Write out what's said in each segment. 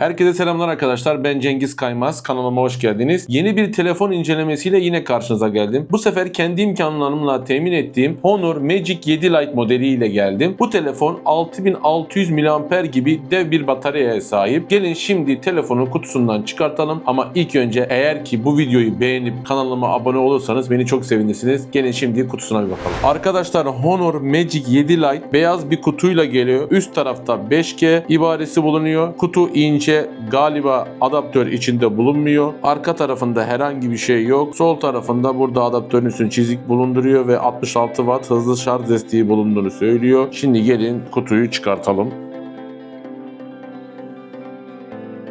Herkese selamlar arkadaşlar. Ben Cengiz Kaymaz. Kanalıma hoş geldiniz. Yeni bir telefon incelemesiyle yine karşınıza geldim. Bu sefer kendi imkanlarımla temin ettiğim Honor Magic 7 Lite modeliyle geldim. Bu telefon 6600 mAh gibi dev bir bataryaya sahip. Gelin şimdi telefonu kutusundan çıkartalım ama ilk önce eğer ki bu videoyu beğenip kanalıma abone olursanız beni çok sevinirsiniz. Gelin şimdi kutusuna bir bakalım. Arkadaşlar Honor Magic 7 Lite beyaz bir kutuyla geliyor. Üst tarafta 5G ibaresi bulunuyor. Kutu ince galiba adaptör içinde bulunmuyor. Arka tarafında herhangi bir şey yok. Sol tarafında burada adaptörün üstüne çizik bulunduruyor ve 66 Watt hızlı şarj desteği bulunduğunu söylüyor. Şimdi gelin kutuyu çıkartalım.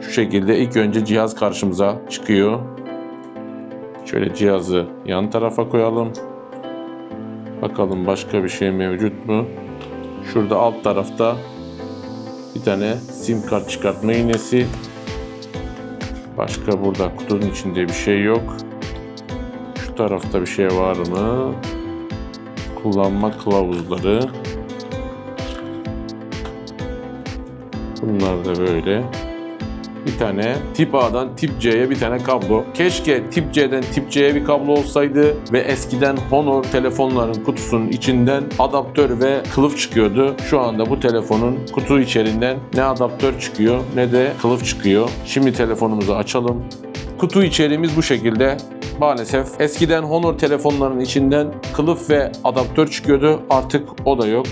Şu şekilde ilk önce cihaz karşımıza çıkıyor. Şöyle cihazı yan tarafa koyalım. Bakalım başka bir şey mevcut mu? Şurada alt tarafta bir tane sim kart çıkartma iğnesi. Başka burada kutunun içinde bir şey yok. Şu tarafta bir şey var mı? Kullanma kılavuzları. Bunlar da böyle. Bir tane tip A'dan tip C'ye bir tane kablo. Keşke tip C'den tip C'ye bir kablo olsaydı ve eskiden Honor telefonların kutusunun içinden adaptör ve kılıf çıkıyordu. Şu anda bu telefonun kutu içerinden ne adaptör çıkıyor ne de kılıf çıkıyor. Şimdi telefonumuzu açalım. Kutu içeriğimiz bu şekilde. Maalesef eskiden Honor telefonların içinden kılıf ve adaptör çıkıyordu. Artık o da yok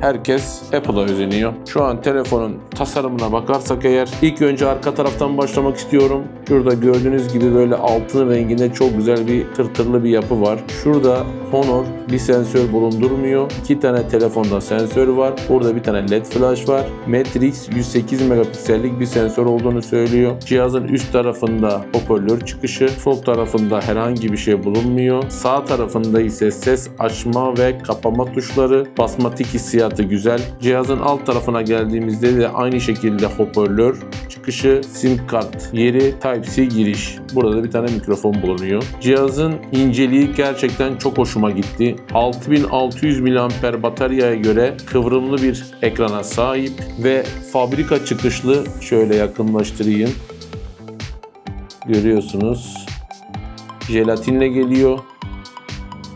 herkes Apple'a özeniyor. Şu an telefonun tasarımına bakarsak eğer ilk önce arka taraftan başlamak istiyorum. Şurada gördüğünüz gibi böyle altın renginde çok güzel bir tırtırlı bir yapı var. Şurada Honor bir sensör bulundurmuyor. İki tane telefonda sensör var. Burada bir tane LED flash var. Matrix 108 megapiksellik bir sensör olduğunu söylüyor. Cihazın üst tarafında hoparlör çıkışı. Sol tarafında herhangi bir şey bulunmuyor. Sağ tarafında ise ses açma ve kapama tuşları. Basmatik hissiyatı güzel. Cihazın alt tarafına geldiğimizde de aynı şekilde hoparlör çıkışı, sim kart yeri, Type-C giriş. Burada da bir tane mikrofon bulunuyor. Cihazın inceliği gerçekten çok hoşuma gitti. 6600 mAh bataryaya göre kıvrımlı bir ekrana sahip ve fabrika çıkışlı şöyle yakınlaştırayım. Görüyorsunuz. Jelatinle geliyor.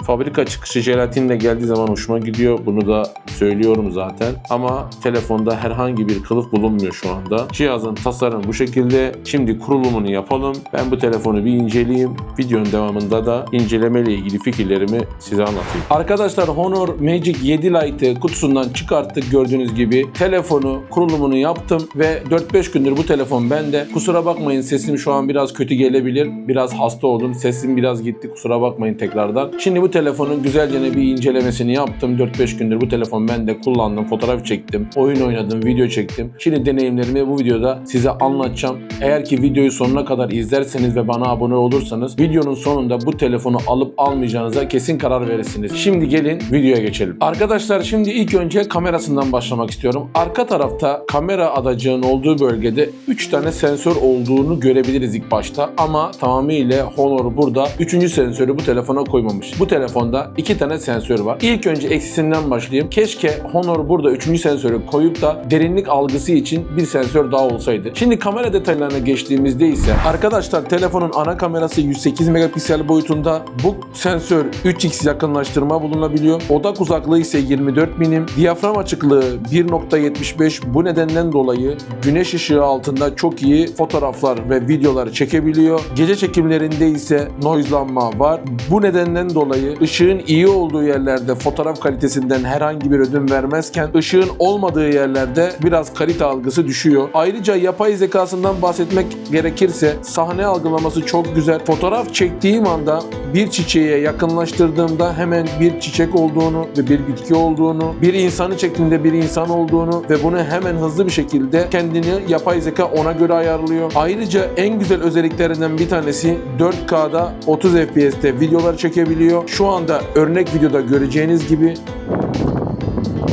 Fabrika çıkışı jelatinle geldiği zaman hoşuma gidiyor. Bunu da söylüyorum zaten. Ama telefonda herhangi bir kılıf bulunmuyor şu anda. Cihazın tasarımı bu şekilde. Şimdi kurulumunu yapalım. Ben bu telefonu bir inceleyeyim. Videonun devamında da inceleme ile ilgili fikirlerimi size anlatayım. Arkadaşlar Honor Magic 7 Lite'ı kutusundan çıkarttık gördüğünüz gibi. Telefonu kurulumunu yaptım ve 4-5 gündür bu telefon bende. Kusura bakmayın sesim şu an biraz kötü gelebilir. Biraz hasta oldum. Sesim biraz gitti. Kusura bakmayın tekrardan. Şimdi bu telefonun güzelce bir incelemesini yaptım. 4-5 gündür bu telefon ben de kullandım. Fotoğraf çektim. Oyun oynadım. Video çektim. Şimdi deneyimlerimi bu videoda size anlatacağım. Eğer ki videoyu sonuna kadar izlerseniz ve bana abone olursanız videonun sonunda bu telefonu alıp almayacağınıza kesin karar verirsiniz. Şimdi gelin videoya geçelim. Arkadaşlar şimdi ilk önce kamerasından başlamak istiyorum. Arka tarafta kamera adacığın olduğu bölgede 3 tane sensör olduğunu görebiliriz ilk başta ama tamamıyla Honor burada 3. sensörü bu telefona koymamış. Bu telefonda 2 tane sensör var. İlk önce eksisinden başlayayım. Keşke Honor burada 3. sensörü koyup da derinlik algısı için bir sensör daha olsaydı. Şimdi kamera detaylarına geçtiğimizde ise arkadaşlar telefonun ana kamerası 108 megapiksel boyutunda. Bu sensör 3x yakınlaştırma bulunabiliyor. Odak uzaklığı ise 24 milim. Diyafram açıklığı 1.75 bu nedenden dolayı güneş ışığı altında çok iyi fotoğraflar ve videolar çekebiliyor. Gece çekimlerinde ise noiselanma var. Bu nedenden dolayı ışığın iyi olduğu yerlerde fotoğraf kalitesinden herhangi bir ödün vermezken ışığın olmadığı yerlerde biraz kalite algısı düşüyor. Ayrıca yapay zekasından bahsetmek gerekirse sahne algılaması çok güzel. Fotoğraf çektiğim anda bir çiçeğe yakınlaştırdığımda hemen bir çiçek olduğunu ve bir bitki olduğunu, bir insanı çektiğimde bir insan olduğunu ve bunu hemen hızlı bir şekilde kendini yapay zeka ona göre ayarlıyor. Ayrıca en güzel özelliklerinden bir tanesi 4K'da 30 FPS'te videolar çekebiliyor. Şu anda örnek videoda göreceğiniz gibi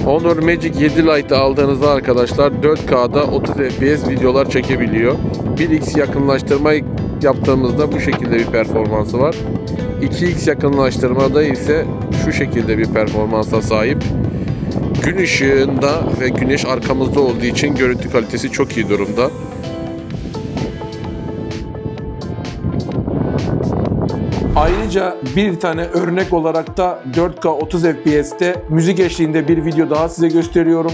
Honor Magic 7 Lite aldığınızda arkadaşlar 4K'da 30 FPS videolar çekebiliyor. 1x yakınlaştırma yaptığımızda bu şekilde bir performansı var. 2x yakınlaştırmada ise şu şekilde bir performansa sahip. Gün ışığında ve güneş arkamızda olduğu için görüntü kalitesi çok iyi durumda. Ayrıca bir tane örnek olarak da 4K 30 FPS'te müzik eşliğinde bir video daha size gösteriyorum.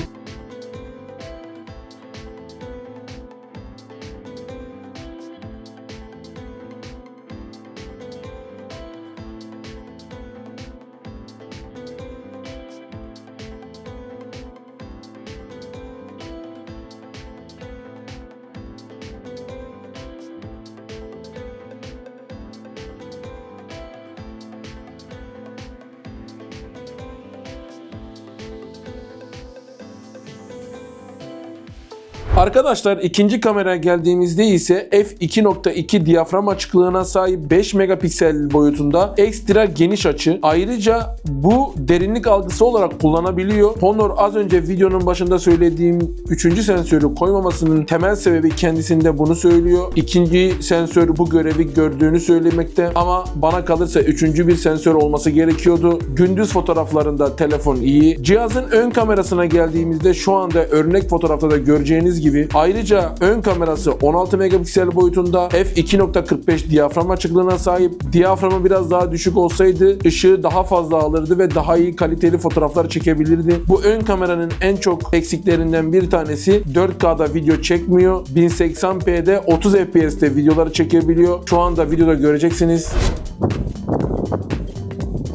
Arkadaşlar ikinci kameraya geldiğimizde ise f2.2 diyafram açıklığına sahip 5 megapiksel boyutunda ekstra geniş açı. Ayrıca bu derinlik algısı olarak kullanabiliyor. Honor az önce videonun başında söylediğim üçüncü sensörü koymamasının temel sebebi kendisinde bunu söylüyor. İkinci sensör bu görevi gördüğünü söylemekte ama bana kalırsa üçüncü bir sensör olması gerekiyordu. Gündüz fotoğraflarında telefon iyi. Cihazın ön kamerasına geldiğimizde şu anda örnek fotoğrafta da göreceğiniz gibi ayrıca ön kamerası 16 megapiksel boyutunda f2.45 diyafram açıklığına sahip. Diyaframı biraz daha düşük olsaydı ışığı daha fazla alırdı ve daha iyi kaliteli fotoğraflar çekebilirdi. Bu ön kameranın en çok eksiklerinden bir tanesi 4K'da video çekmiyor. 1080p'de 30 FPS'te videoları çekebiliyor. Şu anda videoda göreceksiniz.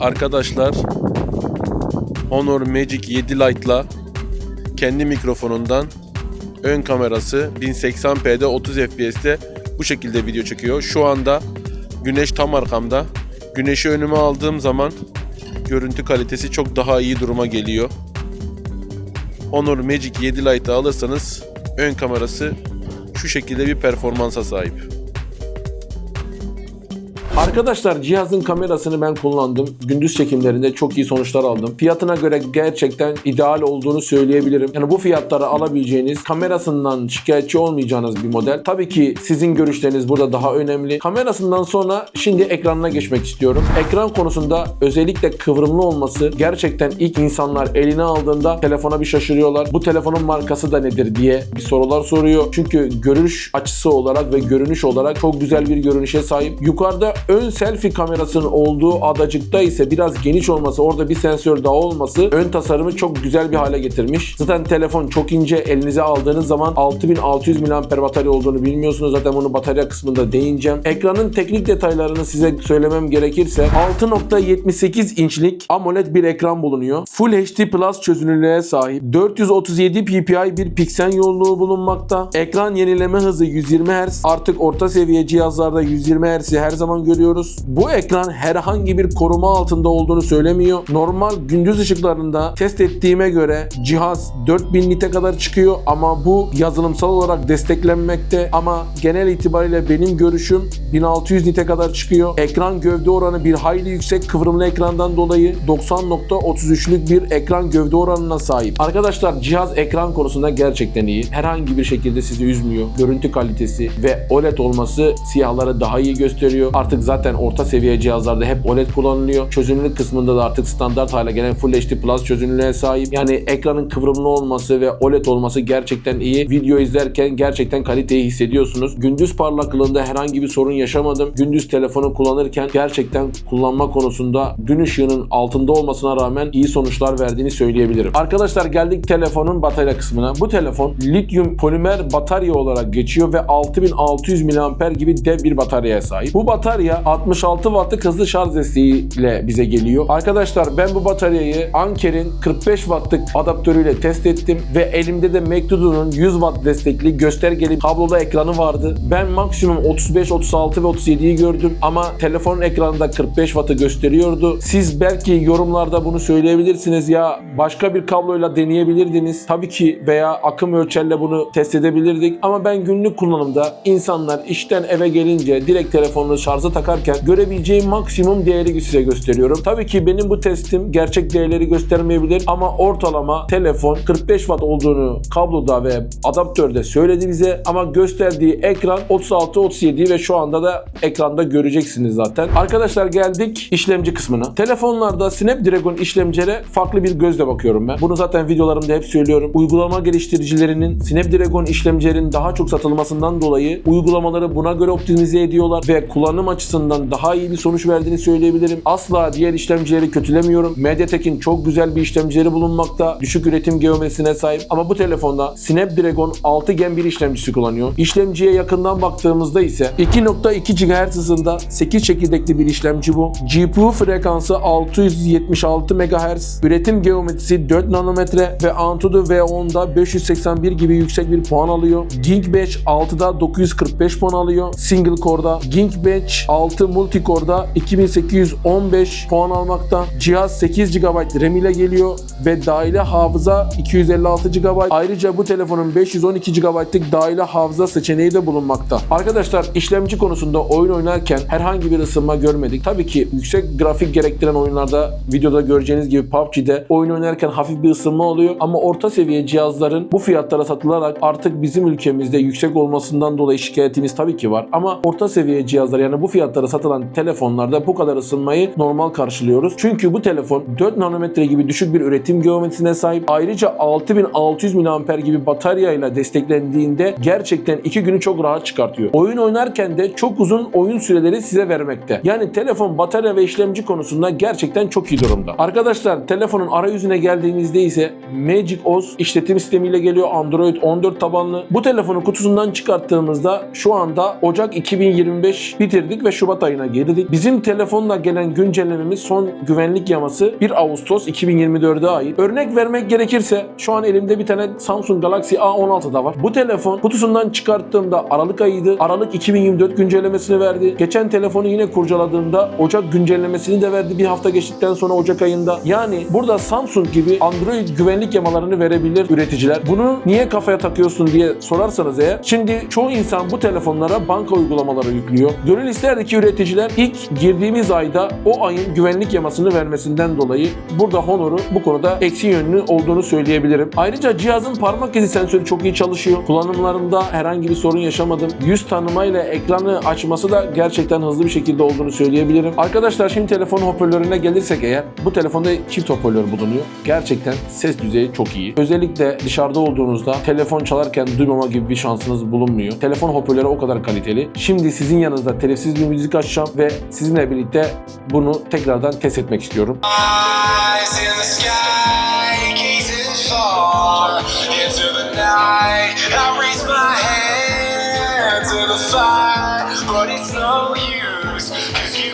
Arkadaşlar Honor Magic 7 Lite'la kendi mikrofonundan ön kamerası 1080p'de 30 FPS'te bu şekilde video çekiyor. Şu anda güneş tam arkamda. Güneşi önüme aldığım zaman görüntü kalitesi çok daha iyi duruma geliyor. Honor Magic 7 Lite'ı alırsanız ön kamerası şu şekilde bir performansa sahip. Arkadaşlar cihazın kamerasını ben kullandım. Gündüz çekimlerinde çok iyi sonuçlar aldım. Fiyatına göre gerçekten ideal olduğunu söyleyebilirim. Yani bu fiyatlara alabileceğiniz, kamerasından şikayetçi olmayacağınız bir model. Tabii ki sizin görüşleriniz burada daha önemli. Kamerasından sonra şimdi ekranına geçmek istiyorum. Ekran konusunda özellikle kıvrımlı olması gerçekten ilk insanlar eline aldığında telefona bir şaşırıyorlar. Bu telefonun markası da nedir diye bir sorular soruyor. Çünkü görüş açısı olarak ve görünüş olarak çok güzel bir görünüşe sahip. Yukarıda ön selfie kamerasının olduğu adacıkta ise biraz geniş olması, orada bir sensör daha olması ön tasarımı çok güzel bir hale getirmiş. Zaten telefon çok ince. Elinize aldığınız zaman 6600 mAh batarya olduğunu bilmiyorsunuz. Zaten bunu batarya kısmında değineceğim. Ekranın teknik detaylarını size söylemem gerekirse 6.78 inçlik AMOLED bir ekran bulunuyor. Full HD Plus çözünürlüğe sahip. 437 ppi bir piksel yoğunluğu bulunmakta. Ekran yenileme hızı 120 Hz. Artık orta seviye cihazlarda 120 Hz'i her zaman görüyoruz. Bu ekran herhangi bir koruma altında olduğunu söylemiyor. Normal gündüz ışıklarında test ettiğime göre cihaz 4000 nite kadar çıkıyor ama bu yazılımsal olarak desteklenmekte ama genel itibariyle benim görüşüm 1600 nite kadar çıkıyor. Ekran gövde oranı bir hayli yüksek kıvrımlı ekrandan dolayı 90.33'lük bir ekran gövde oranına sahip. Arkadaşlar cihaz ekran konusunda gerçekten iyi. Herhangi bir şekilde sizi üzmüyor. Görüntü kalitesi ve OLED olması siyahları daha iyi gösteriyor. Artık zaten orta seviye cihazlarda hep OLED kullanılıyor. Çözünürlük kısmında da artık standart hale gelen Full HD Plus çözünürlüğe sahip. Yani ekranın kıvrımlı olması ve OLED olması gerçekten iyi. Video izlerken gerçekten kaliteyi hissediyorsunuz. Gündüz parlaklığında herhangi bir sorun yaşamadım. Gündüz telefonu kullanırken gerçekten kullanma konusunda gün ışığının altında olmasına rağmen iyi sonuçlar verdiğini söyleyebilirim. Arkadaşlar geldik telefonun batarya kısmına. Bu telefon lityum polimer batarya olarak geçiyor ve 6600 mAh gibi dev bir bataryaya sahip. Bu batarya 66 wattlık hızlı şarj desteğiyle bize geliyor. Arkadaşlar ben bu bataryayı Anker'in 45 wattlık adaptörüyle test ettim ve elimde de Macdudo'nun 100 watt destekli göstergeli kablolu ekranı vardı. Ben maksimum 35, 36 ve 37'yi gördüm ama telefonun ekranında 45 wattı gösteriyordu. Siz belki yorumlarda bunu söyleyebilirsiniz ya başka bir kabloyla deneyebilirdiniz. Tabii ki veya akım ölçerle bunu test edebilirdik ama ben günlük kullanımda insanlar işten eve gelince direkt telefonunu şarja takarken görebileceğim maksimum değeri size gösteriyorum. Tabii ki benim bu testim gerçek değerleri göstermeyebilir ama ortalama telefon 45 watt olduğunu kabloda ve adaptörde söyledi bize ama gösterdiği ekran 36-37 ve şu anda da ekranda göreceksiniz zaten. Arkadaşlar geldik işlemci kısmına. Telefonlarda Snapdragon işlemcilere farklı bir gözle bakıyorum ben. Bunu zaten videolarımda hep söylüyorum. Uygulama geliştiricilerinin Snapdragon işlemcilerin daha çok satılmasından dolayı uygulamaları buna göre optimize ediyorlar ve kullanım açısından açısından daha iyi bir sonuç verdiğini söyleyebilirim. Asla diğer işlemcileri kötülemiyorum. MediaTek'in çok güzel bir işlemcileri bulunmakta. Düşük üretim geometrisine sahip ama bu telefonda Snapdragon 6 Gen bir işlemcisi kullanıyor. İşlemciye yakından baktığımızda ise 2.2 GHz hızında 8 çekirdekli bir işlemci bu. GPU frekansı 676 MHz. Üretim geometrisi 4 nanometre ve Antutu V10'da 581 gibi yüksek bir puan alıyor. Geekbench 6'da 945 puan alıyor. Single core'da. Geekbench 6 multicore'da 2815 puan almakta. Cihaz 8 GB RAM ile geliyor ve dahili hafıza 256 GB. Ayrıca bu telefonun 512 GB'lık dahili hafıza seçeneği de bulunmakta. Arkadaşlar işlemci konusunda oyun oynarken herhangi bir ısınma görmedik. Tabii ki yüksek grafik gerektiren oyunlarda videoda göreceğiniz gibi PUBG'de oyun oynarken hafif bir ısınma oluyor ama orta seviye cihazların bu fiyatlara satılarak artık bizim ülkemizde yüksek olmasından dolayı şikayetimiz tabii ki var. Ama orta seviye cihazlar yani bu fiyatlara satılan telefonlarda bu kadar ısınmayı normal karşılıyoruz. Çünkü bu telefon 4 nanometre gibi düşük bir üretim geometrisine sahip. Ayrıca 6600 mAh gibi bataryayla desteklendiğinde gerçekten 2 günü çok rahat çıkartıyor. Oyun oynarken de çok uzun oyun süreleri size vermekte. Yani telefon batarya ve işlemci konusunda gerçekten çok iyi durumda. Arkadaşlar telefonun arayüzüne geldiğimizde ise Magic OS işletim sistemiyle geliyor. Android 14 tabanlı. Bu telefonu kutusundan çıkarttığımızda şu anda Ocak 2025 bitirdik ve Şubat ayına girdik. Bizim telefonla gelen güncellememiz son güvenlik yaması 1 Ağustos 2024'e ait. Örnek vermek gerekirse şu an elimde bir tane Samsung Galaxy A16 da var. Bu telefon kutusundan çıkarttığımda Aralık ayıydı. Aralık 2024 güncellemesini verdi. Geçen telefonu yine kurcaladığımda Ocak güncellemesini de verdi bir hafta geçtikten sonra Ocak ayında. Yani burada Samsung gibi Android güvenlik yamalarını verebilir üreticiler. Bunu niye kafaya takıyorsun diye sorarsanız eğer şimdi çoğu insan bu telefonlara banka uygulamaları yüklüyor. Gönül isterdi ki üreticiler ilk girdiğimiz ayda o ayın güvenlik yamasını vermesinden dolayı burada Honor'u bu konuda eksi yönlü olduğunu söyleyebilirim. Ayrıca cihazın parmak izi sensörü çok iyi çalışıyor. Kullanımlarımda herhangi bir sorun yaşamadım. Yüz tanımayla ekranı açması da gerçekten hızlı bir şekilde olduğunu söyleyebilirim. Arkadaşlar şimdi telefon hoparlörüne gelirsek eğer bu telefonda çift hoparlör bulunuyor. Gerçekten ses düzeyi çok iyi. Özellikle dışarıda olduğunuzda telefon çalarken duymama gibi bir şansınız bulunmuyor. Telefon hoparlörü o kadar kaliteli. Şimdi sizin yanınızda telifsiz bir müzik açacağım ve sizinle birlikte bunu tekrardan test etmek istiyorum.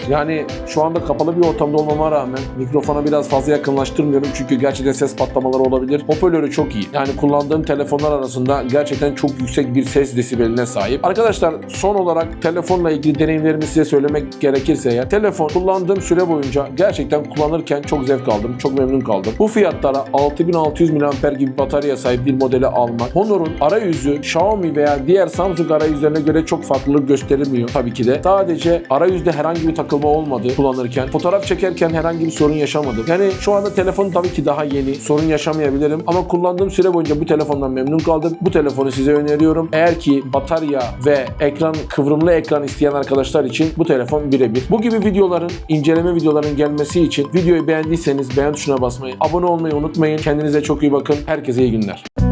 Yani şu anda kapalı bir ortamda olmama rağmen mikrofona biraz fazla yakınlaştırmıyorum çünkü gerçekten ses patlamaları olabilir. Hoparlörü çok iyi. Yani kullandığım telefonlar arasında gerçekten çok yüksek bir ses desibeline sahip. Arkadaşlar son olarak telefonla ilgili deneyimlerimi size söylemek gerekirse ya telefon kullandığım süre boyunca gerçekten kullanırken çok zevk aldım. Çok memnun kaldım. Bu fiyatlara 6600 mAh gibi bataryaya sahip bir modeli almak Honor'un arayüzü Xiaomi veya diğer Samsung arayüzlerine göre çok farklılık göstermiyor tabii ki de. Sadece arayüzde herhangi bir takılma olmadı kullanırken. Fotoğraf çekerken herhangi bir sorun yaşamadım. Yani şu anda telefon tabii ki daha yeni. Sorun yaşamayabilirim ama kullandığım süre boyunca bu telefondan memnun kaldım. Bu telefonu size öneriyorum. Eğer ki batarya ve ekran kıvrımlı ekran isteyen arkadaşlar için bu telefon birebir. Bu gibi videoların, inceleme videoların gelmesi için videoyu beğendiyseniz beğen tuşuna basmayı, abone olmayı unutmayın. Kendinize çok iyi bakın. Herkese iyi günler.